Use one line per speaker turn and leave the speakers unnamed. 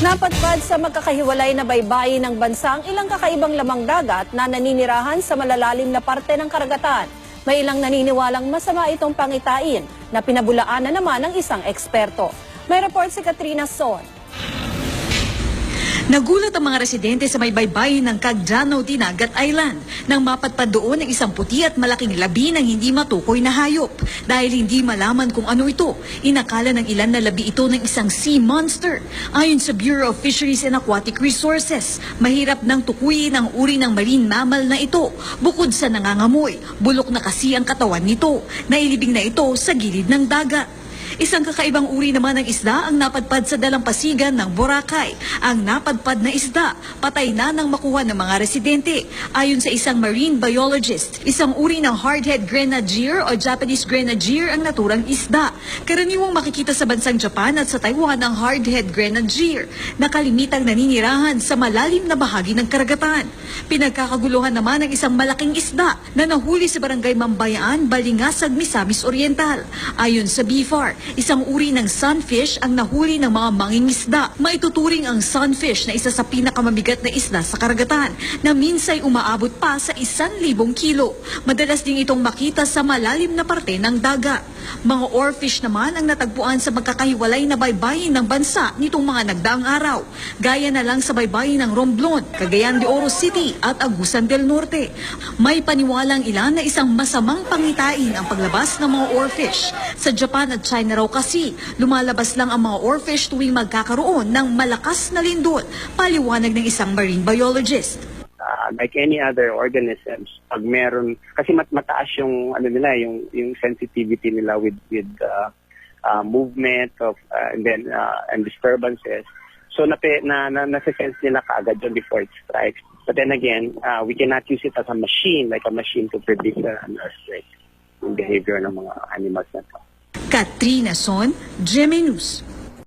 Napadpad sa magkakahiwalay na baybayin ng bansa ang ilang kakaibang lamang dagat na naninirahan sa malalalim na parte ng karagatan. May ilang naniniwalang masama itong pangitain na pinabulaan na naman ng isang eksperto. May report si Katrina Son.
Nagulat ang mga residente sa may baybayin ng Cagdiano, Tinagat Island nang mapadpad doon ng isang puti at malaking labi ng hindi matukoy na hayop. Dahil hindi malaman kung ano ito, inakala ng ilan na labi ito ng isang sea monster. Ayon sa Bureau of Fisheries and Aquatic Resources, mahirap nang tukuyin ang uri ng marine mammal na ito. Bukod sa nangangamoy, bulok na kasi ang katawan nito. Nailibing na ito sa gilid ng dagat. Isang kakaibang uri naman ng isda ang napadpad sa dalampasigan ng Boracay. Ang napadpad na isda, patay na nang makuha ng mga residente. Ayon sa isang marine biologist, isang uri ng hardhead grenadier o Japanese grenadier ang naturang isda. Karaniwang makikita sa bansang Japan at sa Taiwan ang hardhead grenadier na kalimitang naninirahan sa malalim na bahagi ng karagatan. Pinagkakaguluhan naman ng isang malaking isda na nahuli sa barangay Mambayaan, Balingasag, Misamis Oriental. Ayon sa BFAR, isang uri ng sunfish ang nahuli ng mga mangingisda. Maituturing ang sunfish na isa sa pinakamamigat na isda sa karagatan na minsay umaabot pa sa isan libong kilo. Madalas din itong makita sa malalim na parte ng dagat. Mga oarfish naman ang natagpuan sa magkakahiwalay na baybayin ng bansa nitong mga nagdaang araw. Gaya na lang sa baybayin ng Romblon, Cagayan de Oro City at Agusan del Norte. May paniwalang ilan na isang masamang pangitain ang paglabas ng mga oarfish. Sa Japan at China raw kasi, lumalabas lang ang mga oarfish tuwing magkakaroon ng malakas na lindol, paliwanag ng isang marine biologist.
uh, like any other organisms, pag meron, kasi mat mataas yung, ano nila, yung, yung sensitivity nila with, with uh, uh, movement of, uh, and then, uh, and disturbances. So, na, na, na, nasa-sense nila kaagad yun before it strikes. But then again, uh, we cannot use it as a machine, like a machine to predict an earthquake, yung behavior ng mga animals na to.
Katrina Son, Gemini News.